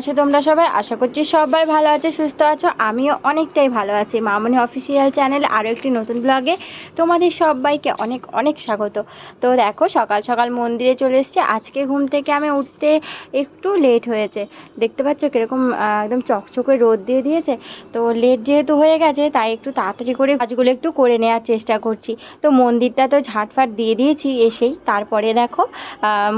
আছো তোমরা সবাই? আশা করছি সবাই ভালো আছে, সুস্থ আছো। আমিও অনেকটাই ভালো আছি। মামনি অফিসিয়াল চ্যানেল আরও একটি নতুন ব্লগে তোমাদের সবাইকে অনেক অনেক স্বাগত। তো দেখো, সকাল সকাল মন্দিরে চলে এসেছি। আজকে ঘুম থেকে আমি উঠতে একটু লেট হয়েছে। দেখতে পাচ্ছ কীরকম একদম চকচকে রোদ দিয়ে দিয়েছে। তো লেট যেহেতু হয়ে গেছে, তাই একটু তাড়াতাড়ি করে কাজগুলো একটু করে নেওয়ার চেষ্টা করছি। তো মন্দিরটা তো ঝাঁটফাট দিয়ে দিয়েছি এসেই। তারপরে দেখো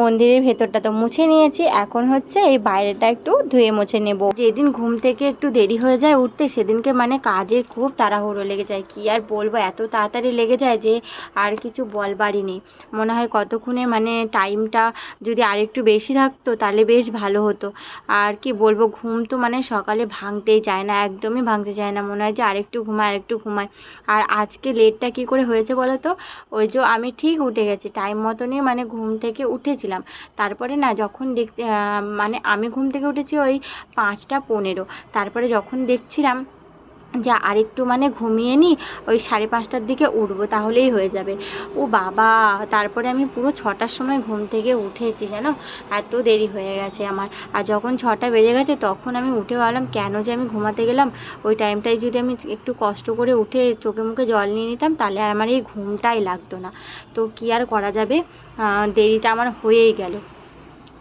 মন্দিরের ভেতরটা তো মুছে নিয়েছি। এখন হচ্ছে এই বাইরেটা একটু ধুয়ে মুছে নেব। যেদিন ঘুম থেকে একটু দেরি হয়ে যায় উঠতে, সেদিনকে মানে কাজে খুব তাড়াহুড়ো লেগে যায়। কি আর বলব, এত তাড়াতাড়ি লেগে যায় যে আর কিছু বলবারই নেই। মনে হয় কতক্ষণে মানে টাইমটা যদি আরেকটু বেশি থাকতো তাহলে বেশ ভালো হতো। আর কি বলব, ঘুম তো মানে সকালে ভাঙতেই চায় না, একদমই ভাঙতে চায় না। মনে হয় যে আরেকটু ঘুমায় আরেকটু ঘুমায়। আর আজকে লেটটা কি করে হয়েছে বলো তো? ওই যে আমি ঠিক উঠে গেছি, টাইম মতনই মানে ঘুম থেকে উঠেছিলাম। তারপরে না যখন দেখতে মানে আমি ঘুম থেকে উঠেছি ওই পাঁচটা পনেরো। তারপরে যখন দেখছিলাম যে আরেকটু মানে ঘুমিয়ে নিই ওই সাড়ে পাঁচটার দিকে উঠবো তাহলেই হয়ে যাবে। ও বাবা, তারপরে আমি পুরো ছটার সময় ঘুম থেকে উঠেছি জানো? এত দেরি হয়ে গেছে আমার। আর যখন ছটা বেজে গেছে তখন আমি উঠে ভাবলাম, কেন যে আমি ঘুমাতে গেলাম? ওই টাইমটায় যদি আমি একটু কষ্ট করে উঠে চোখে মুখে জল নিয়ে নিতাম, তাহলে আমার এই ঘুমটাই লাগতো না। তো কী আর করা যাবে? দেরিটা আমার হয়েই গেল।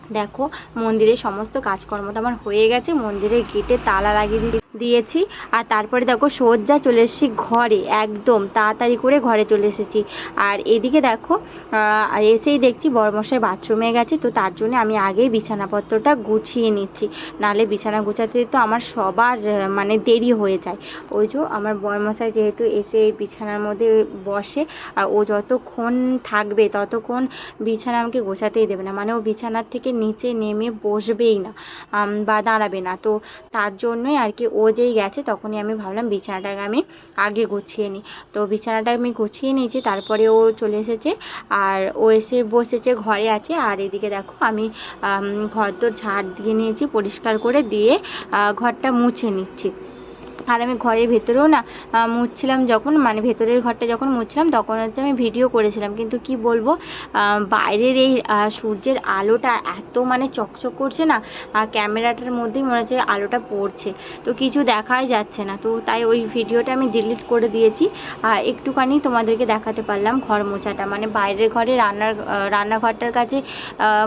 দেখো মন্দিরের সমস্ত কাজকর্ম তো আমার হয়ে গেছে। মন্দিরের গেটে তালা লাগিয়ে দিয়ে দিয়েছি। আর তারপরে দেখো সোজা চলে এসেছি ঘরে, একদম তাড়াতাড়ি করে ঘরে চলে এসেছি। আর এদিকে দেখো এসেই দেখছি বড়মশাই বাথরুমে গেছে, তো তার জন্য আমি আগেই বিছানাপত্রটা গুছিয়ে নিচ্ছি। নাহলে বিছানা গুছাতে তো আমার সবার মানে দেরি হয়ে যায়। ওই যে আমার বড়মশাই যেহেতু এসে বিছানার মধ্যে বসে, আর ও যতক্ষণ থাকবে ততক্ষণ বিছানা আমাকে গোছাতেই দেবে না। মানে ও বিছানার থেকে নিচে নেমে বসবেই না বা দাঁড়াবে না। তো তার জন্যই আর কি ও যেই গেছে, তখনই আমি ভাবলাম বিছানাটাকে আমি আগে গুছিয়ে নিই। তো বিছানাটা আমি গুছিয়ে নিয়েছি, তারপরে ও চলে এসেছে আর ও এসে বসেছে, ঘরে আছে। আর এদিকে দেখো আমি ঘর দোর ঝাড় দিয়ে নিয়েছি, পরিষ্কার করে দিয়ে ঘরটা মুছে নিচ্ছি। আর আমি ঘরের ভেতরেও না মুছছিলাম যখন মানে ভেতরের ঘরটা যখন মুছছিলাম তখন হচ্ছে আমি ভিডিও করেছিলাম। কিন্তু কি বলব বাইরের এই সূর্যের আলোটা এত মানে চকচক করছে না আর ক্যামেরাটার মধ্যেই মনে হচ্ছে আলোটা পড়ছে। তো কিছু দেখাই যাচ্ছে না। তো তাই ওই ভিডিওটা আমি ডিলিট করে দিয়েছি। আর একটুখানি তোমাদেরকে দেখাতে পারলাম ঘর মোছাটা। মানে বাইরের ঘরে রান্নার রান্নাঘরটার কাছে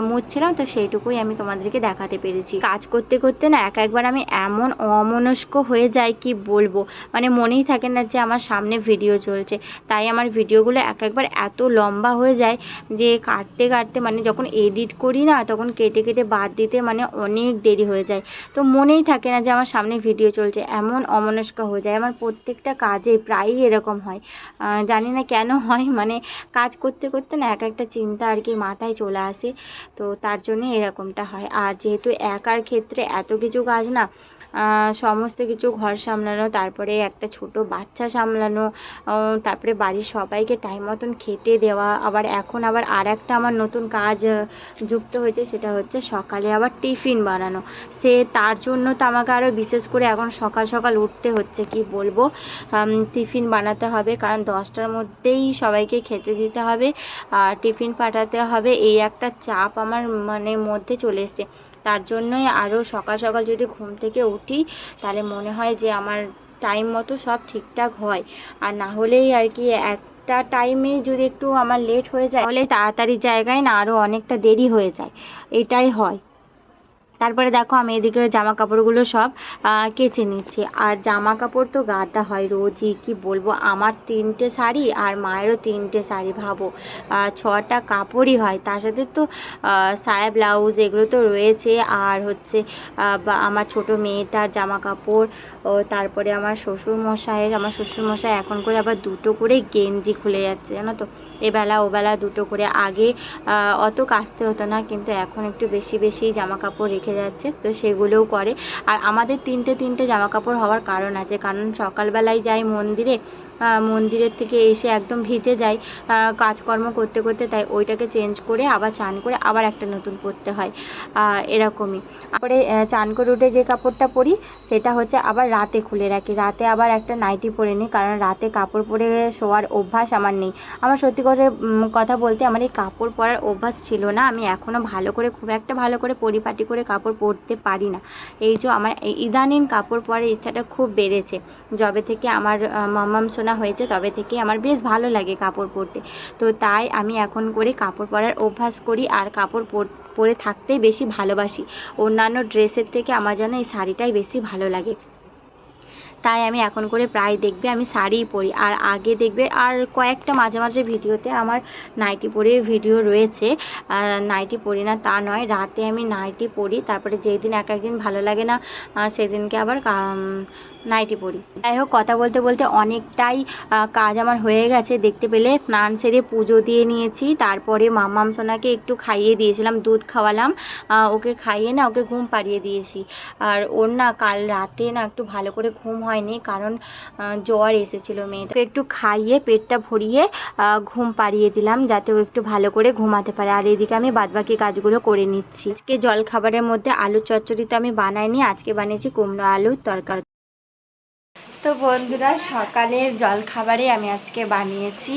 মুছছিলাম, তো সেইটুকুই আমি তোমাদেরকে দেখাতে পেরেছি। কাজ করতে করতে না এক একবার আমি এমন অমনস্ক হয়ে যাই কি বলব? মানে মনেই থাকে না যে আমার সামনে ভিডিও চলছে। তাই আমার ভিডিওগুলো এক একবার এত লম্বা হয়ে যায় যে কাটতে কাটতে মানে যখন এডিট করি না, তখন কেটে কেটে বাদ দিতে মানে অনেক দেরি হয়ে যায়। তো মনেই থাকে না যে আমার সামনে ভিডিও চলছে, এমন অমনস্ক হয়ে যায়। আমার প্রত্যেকটা কাজে প্রায়ই এরকম হয়। জানি না কেন হয় মানে কাজ করতে করতে না এক একটা চিন্তা আর কি মাথায় চলে আসে। তো তার জন্য এরকমটা হয়। আর যেহেতু একার ক্ষেত্রে এত কিছু কাজ না সমস্ত কিছু ঘর সামলানো, তারপরে একটা ছোট বাচ্চা সামলানো তারপরে বাড়ির সবাইকে টাইম মতন খেতে দেওয়া, আবার এখন আবার আর একটা আমার নতুন কাজ যুক্ত হয়েছে, সেটা হচ্ছে সকালে আবার টিফিন বানানো। সে তার জন্য তো আমাকে আরও বিশেষ করে এখন সকাল সকাল উঠতে হচ্ছে, কি বলব? টিফিন বানাতে হবে, কারণ দশটার মধ্যেই সবাইকে খেতে দিতে হবে, আর টিফিন পাঠাতে হবে, এই একটা চাপ আমার মানে মধ্যে চলে এসেছে। তার জন্যই আরও সকাল সকাল যদি ঘুম থেকে উঠি, তাহলে মনে হয় যে আমার টাইম মতো সব ঠিকঠাক হয়। আর না হলেই আর কি একটা টাইমে যদি একটু আমার লেট হয়ে যায়, তাহলে তাড়াতাড়ি জায়গায় না আরও অনেকটা দেরি হয়ে যায়। এটাই হয়। তারপরে দেখো আমি এদিকে জামা কাপড়গুলো সব কেচে নিচ্ছি। আর জামা কাপড় তো গাদা হয় রোজই, কি বলব? আমার তিনটে শাড়ি আর মায়েরও তিনটে শাড়ি, ভাবো। ছটা কাপড়ই হয়। তার সাথে তো সায়া ব্লাউজ এগুলো তো রয়েছে। আর হচ্ছে আমার ছোট মেয়েটার জামা কাপড় ও তারপরে আমার শ্বশুর মশাইয়ের আমার শ্বশুর মশাই এখন করে আবার দুটো করে গেঞ্জি খুলে যাচ্ছে, জানো তো? এবেলা ওবেলা দুটো করে। আগে অত কাচতে হতো না, কিন্তু এখন একটু বেশি বেশি জামা কাপড় রেখে যাচ্ছে, তো সেগুলোও করে। আর আমাদের তিনটে তিনটে জামা কাপড় হওয়ার কারণ আছে, কারণ সকালবেলায় যাই মন্দিরে মন্দিরের থেকে এসে একদম ভিজে যাই কাজকর্ম করতে করতে, তাই ওইটাকে চেঞ্জ করে, আবার চান করে আবার একটা নতুন পরতে হয় এরকমই। তারপরে চান করে উঠে যে কাপড়টা পরি, সেটা হচ্ছে আবার রাতে খুলে রাখি। রাতে আবার একটা নাইটি পরে নিই, কারণ রাতে কাপড় পরে শোয়ার অভ্যাস আমার নেই। আমার সত্যি করে কথা বলতে আমার এই কাপড় পরার অভ্যাস ছিল না, আমি এখনও ভালো করে, খুব একটা ভালো করে পরিপাটি করে কাপড় পরতে পারি না। এই যে আমার ইদানিং কাপড় পরার ইচ্ছাটা খুব বেড়েছে। যবে থেকে আমার মামাম সোনা হয়েছে, তবে থেকে আমার বেশ ভালো লাগে কাপড় পরতে। তো তাই আমি এখন করে কাপড় পরার অভ্যাস করি আর কাপড় পরে থাকতেই বেশি ভালোবাসি। অন্যান্য ড্রেসের থেকে আমার যেন এই শাড়িটাই বেশি ভালো লাগে। তাই আমি এখন করে প্রায় দেখবে আমি শাড়িই পরি। আর আগে দেখবে আর কয়েকটা মাঝে মাঝে ভিডিওতে আমার নাইটি পরে ভিডিও রয়েছে। নাইটি পরি না তা নয়, রাতে আমি নাইটি পরি। তারপরে যেই দিন এক একদিন ভালো লাগে না সেদিনকে আবার নাইটি পরি। যাই হোক, কথা বলতে বলতে অনেকটাই কাজ আমার হয়ে গেছে। দেখতে পেলে স্নান সেরে পুজো দিয়ে নিয়েছি। তারপরে মাম্মাম সোনাকে একটু খাইয়ে দিয়েছিলাম, দুধ খাওয়ালাম। ওকে খাইয়ে না ওকে ঘুম পাড়িয়ে দিয়েছি। আর ওর না কাল রাতে না একটু ভালো করে ঘুম হয়নি, কারণ জ্বর এসেছিল মেয়েটাকে একটু খাইয়ে, পেটটা ভরিয়ে ঘুম পাড়িয়ে দিলাম, যাতে ও একটু ভালো করে ঘুমাতে পারে। আর এদিকে আমি বাদবাকি কাজগুলো করে নিচ্ছি। আজকে জল খাবারের মধ্যে আলু চচ্চড়ি তো আমি বানাইনি, আজকে বানিয়েছি কুমড়ো আলুর তরকারি। তো বন্ধুরা, সকালের জলখাবারে আমি আজকে বানিয়েছি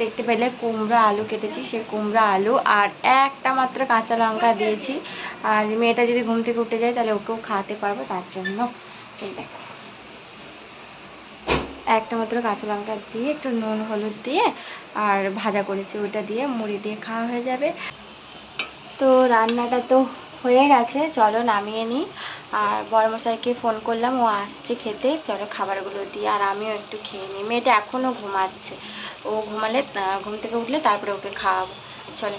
দেখতে পেলে কুমড়ো আলু কেটেছি, সে কুমড়ো আলু, আর একটা মাত্র কাঁচা লঙ্কা দিয়েছি। আর মেয়েটা যদি ঘুম থেকে উঠে যায়, তাহলে ওকেও খাওয়াতে পারব, তার জন্য। একটা মাত্র কাঁচা লঙ্কা দিয়ে একটু নুন, হলুদ দিয়ে আর ভাজা করেছি। ওটা দিয়ে মুড়ি দিয়ে খাওয়া হয়ে যাবে। তো রান্নাটা তো হয়ে গেছে। চলো নামিয়ে নিই। আর বড়মশাইকে ফোন করলাম। ও আসছে খেতে। চলো খাবারগুলো দিয়ে আর আমিও একটু খেয়ে নিই। মেয়েটা এখনও ঘুমাচ্ছে। ও ঘুমালে ঘুম থেকে উঠলে তারপরে ওকে খাওয়াবো। চলো।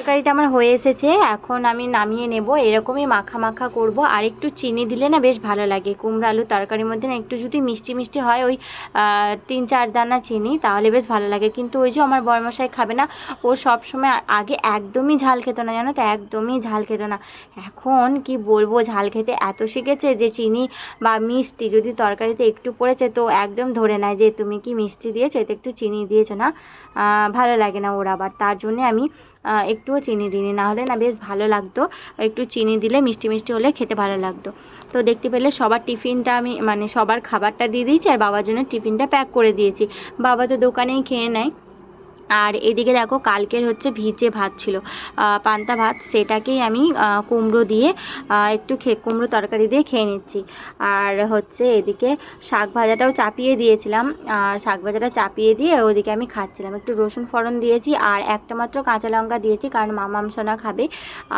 তরকারিটা আমার হয়ে এসেছে, এখন আমি নামিয়ে নেব, এরকমই মাখা মাখা করব। আর একটু চিনি দিলে না বেশ ভালো লাগে, কুমড়ো আলু তরকারির মধ্যে না একটু যদি মিষ্টি মিষ্টি হয় ওই তিন চার দানা চিনি, তাহলে বেশ ভালো লাগে। কিন্তু ওই যে আমার বড়মশাই খাবে না, ও সব সময় আগে একদমই ঝাল খেত না, জানো তো? একদমই ঝাল খেত না। এখন কি বলব, ঝাল খেতে এত শিখেছে যে চিনি বা মিষ্টি যদি তরকারিতে একটু পড়েছে তো একদম ধরে নেয় যে তুমি কি মিষ্টি দিয়েছ, এতে একটু চিনি দিয়েছ না? ভালো লাগে না ওর আবার। তার জন্যে আমি একটুও চিনি দিইনি। না হলে না বেশ ভালো লাগতো। একটু চিনি দিলে মিষ্টি মিষ্টি হলে খেতে ভালো লাগতো। তো দেখতে পেলে সবার টিফিনটা আমি মানে সবার খাবারটা দিয়ে দিয়েছি আর বাবার জন্য টিফিনটা প্যাক করে দিয়েছি। বাবা তো দোকানেই খেয়ে নেয়। আর এদিকে দেখো কালকের হচ্ছে ভিজে ভাত ছিল। পান্তা ভাত, সেটাকেই আমি কুমড়ো দিয়ে একটু খে, কুমড়ো তরকারি দিয়ে খেয়ে নিচ্ছি। আর হচ্ছে এদিকে শাক ভাজাটাও চাপিয়ে দিয়েছিলাম। শাক ভাজাটা চাপিয়ে দিয়ে ওদিকে আমি খাচ্ছিলাম। একটু রসুন ফোড়ন দিয়েছি আর একটা মাত্র কাঁচা লঙ্কা দিয়েছি কারণ মামাম সোনা খাবে।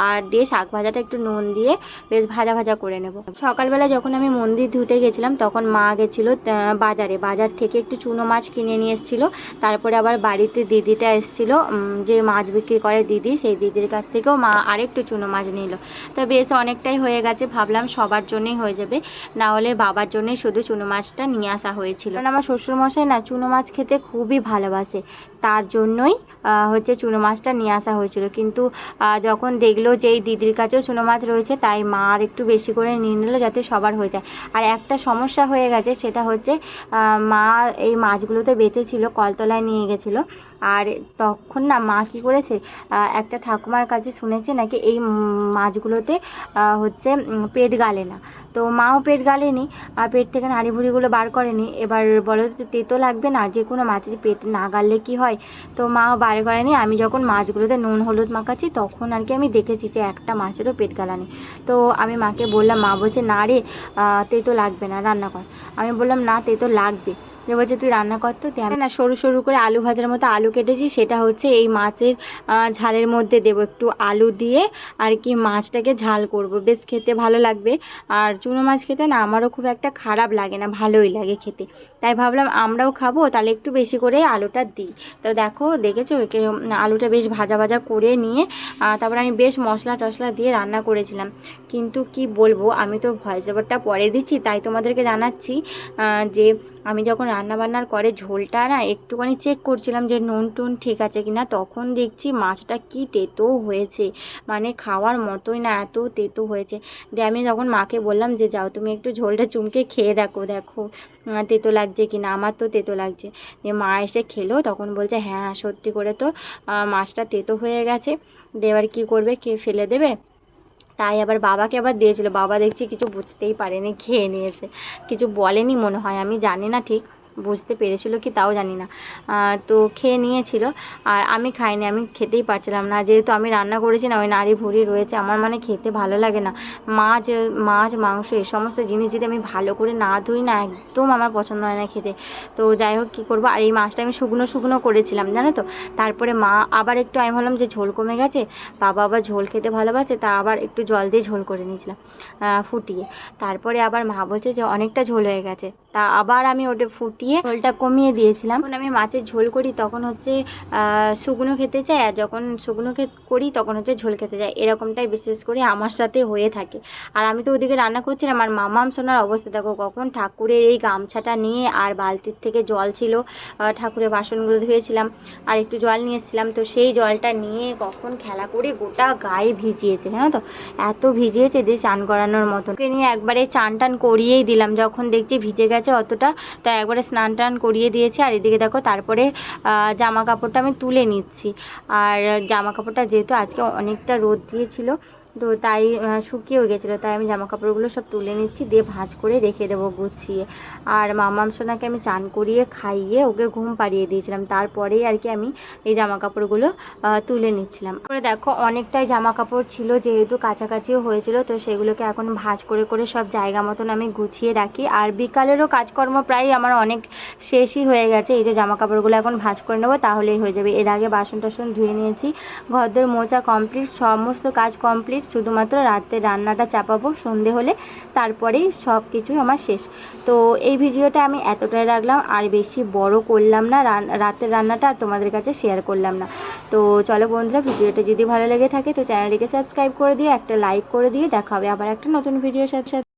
আর দিয়ে শাক ভাজাটা একটু নুন দিয়ে বেশ ভাজা ভাজা করে নেব। সকালবেলা যখন আমি মন্দির ধুতে গেছিলাম, তখন মা গেছিল বাজারে। বাজার থেকে একটু চুনো মাছ কিনে নিয়ে এসেছিল। তারপরে আবার বাড়িতে দিদিটা এসেছিল যে মাছ বিক্রি করে দিদি, সেই দিদির কাছ থেকেও মা আরেকটু চুনো মাছ নিল। তো বেশ অনেকটাই হয়ে গেছে, ভাবলাম সবার জন্যই হয়ে যাবে, না হলে বাবার জন্যই শুধু চুনো মাছটা নিয়ে আসা হয়েছিল। কারণ আমার শ্বশুরমশাই না চুনো মাছ খেতে খুবই ভালোবাসে, তার জন্যই হচ্ছে চুনো মাছটা নিয়ে আসা হয়েছিল। কিন্তু যখন দেখল যে এই দিদির কাছেও চুনো মাছ রয়েছে, তাই মা আর একটু বেশি করে নিয়ে নিল যাতে সবার হয়ে যায়। আর একটা সমস্যা হয়ে গেছে, সেটা হচ্ছে মা এই মাছগুলোতে বেঁচেছিল কলতলায় নিয়ে গেছিল। আর তখন না মা কী করেছে একটা ঠাকুমার কাছে শুনেছে নাকি এই মাছগুলোতে হচ্ছে পেট গালে না। তো মাও পেট গালেনি, আর পেট থেকে নাড়ি ভুড়িগুলো বার করেনি। এবার বলো তো তেতো লাগবে না? যে কোনো মাছের পেট না গাললে কি হয়? তো মাও বার করেনি। আমি যখন মাছগুলোতে নুন হলুদ মাখাচ্ছি, তখন আর কি আমি দেখেছি যে একটা মাছেরও পেট গালানি। তো আমি মাকে বললাম, মা বলছে, না রে তেতো লাগবে না, রান্না কর। আমি বললাম, না, তেতো লাগবে। যে বলছে তুই রান্না কর তো না, সরু সরু করে আলু ভাজার মতো আলু কেটেছি, সেটা হচ্ছে এই মাছের ঝালের মধ্যে দেবো একটু আলু দিয়ে, আর কি মাছটাকে ঝাল করব। বেশ খেতে ভালো লাগবে। আর চুনো মাছ খেতে না, আমারও খুব একটা খারাপ লাগে না, ভালোই লাগে খেতে। তাই ভাবলাম আমরাও খাব, তাহলে একটু বেশি করে আলুটা দিই। তো দেখো, দেখেছ? একে, আলুটা বেশ ভাজা ভাজা করে নিয়ে তারপর আমি বেশ মশলা টশলা দিয়ে রান্না করেছিলাম। কিন্তু কি বলব, আমি তো ভয়েস ওভারটা পরে দিচ্ছি, তাই তোমাদেরকে জানাচ্ছি যে আমি যখন রান্না বান্নার করে ঝোলটা না একটুখানি চেক করছিলাম যে নুন টুন ঠিক আছে কি না তখন দেখছি মাছটা কি তেতো হয়েছে। মানে খাওয়ার মতোই না, এত তেতো হয়েছে। দিয়ে আমি যখন মাকে বললাম যে, যাও তুমি একটু ঝোলটা চুমকে খেয়ে দেখো দেখো তেতো লাগছে কি না আমার তো তেতো লাগছে। দিয়ে মা এসে খেলো, তখন বলছে হ্যাঁ সত্যি করে তো মাছটা তেতো হয়ে গেছে। দিয়ে এবার কী করবে, কে ফেলে দেবে? তাই আবার বাবাকে আবার দিয়েছিল। বাবা দেখছি কিছু বুঝতেই পারেনি, খেয়ে নিয়েছে। কিছু বলেনি মনে হয়, আমি জানি না ঠিক। বুঝতে পেরেছিল কি তাও জানি না। তো খেয়ে নিয়েছিল। আর আমি খাইনি, আমি খেতেই পারছিলাম না। যেহেতু আমি রান্না করেছি না, ওই নাড়ি ভুড়ি রয়েছে, আমার মানে খেতে ভালো লাগে না। মাছ মাছ, মাংস, এই সমস্ত জিনিস যদি আমি ভালো করে না ধুই না, একদম আমার পছন্দ হয় না খেতে। তো যাই হোক, কী করব? আর এই মাছটা আমি শুকনো শুকনো করেছিলাম, জানো তো? তারপরে মা আবার একটু, আমি ভাবলাম যে ঝোল কমে গেছে, বাবা আবার ঝোল খেতে ভালোবাসে, তা আবার একটু জল দিয়ে ঝোল করে নিয়েছিলাম ফুটিয়ে। তারপরে আবার মা বলছে যে, অনেকটা ঝোল হয়ে গেছে। তা আবার আমি ওটা ফুটিয়ে ঝোলটা কমিয়ে দিয়েছিলাম। যখন আমি মাছের ঝোল করি, তখন হচ্ছে শুকনো খেতে চাই, আর যখন শুকনো করি, তখন হচ্ছে ঝোল খেতে চাই। এরকমটাই বিশেষ করে আমার সাথে হয়ে থাকে। আর আমি তো ওদিকে রান্না করছিলাম, আর মামাম সোনার অবস্থা, দেখো কখন ঠাকুরের এই গামছাটা নিয়ে আর বালতির থেকে জল ছিল ঠাকুরের বাসনগুলো ধুয়েছিলাম, আর একটু জল নিয়ে এসেছিলাম। তো সেই জলটা নিয়ে কখন খেলা করে গোটা গায়ে ভিজিয়েছে, জানো তো? এত ভিজিয়েছে যে চান করানোর মতো ওকে নিয়ে একবারে চান টান করিয়েই দিলাম। যখন দেখছি ভিজে গেছে অতটা তাই একবারে স্নান টান করিয়ে দিয়েছি, আর এদিকে দেখো তারপরে জামা কাপড়টা আমি তুলে নিচ্ছি। আর জামা কাপড়টা যেহেতু আজকে অনেকটা রোদ দিয়েছিল তো তাই আহ, শুকিয়েও গেছিল। তাই আমি জামা কাপড়গুলো সব তুলে নিচ্ছি দিয়ে ভাঁজ করে রেখে দেবো গুছিয়ে। আর মামাম সোনাকে আমি চান করিয়ে খাইয়ে ওকে ঘুম পাড়িয়ে দিয়েছিলাম। তারপরেই আর কি আমি এই জামা কাপড়গুলো তুলে নিচ্ছিলাম। তারপরে দেখো অনেকটাই জামা কাপড় ছিল যেহেতু কাছাকাছিও হয়েছিল তো সেগুলোকে এখন ভাঁজ করে করে সব জায়গা মতন আমি গুছিয়ে রাখি। আর বিকালেরও কাজকর্ম প্রায় আমার অনেক শেষই হয়ে গেছে। এই যে জামা কাপড়গুলো এখন ভাঁজ করে নেব তাহলেই হয়ে যাবে। এর আগে বাসন টাসন ধুয়ে নিয়েছি ঘরদোর মোছা কমপ্লিট সমস্ত কাজ কমপ্লিট। শুধুমাত্র রাতে রান্নাটা চাপাবো, সন্ধে হলে তারপরেই সব কিছুই আমার শেষ। তো এই ভিডিওটা আমি এতটাই রাখলাম, আর বেশি বড় করলাম না রাতের রান্নাটা আর তোমাদের কাছে শেয়ার করলাম না। তো চলো বন্ধুরা, ভিডিওটা যদি ভালো লেগে থাকে তো চ্যানেলটিকে সাবস্ক্রাইব করে দিয়ে একটা লাইক করে দিয়ে দেখা হবে আবার একটা নতুন ভিডিওর সাথে সাথে।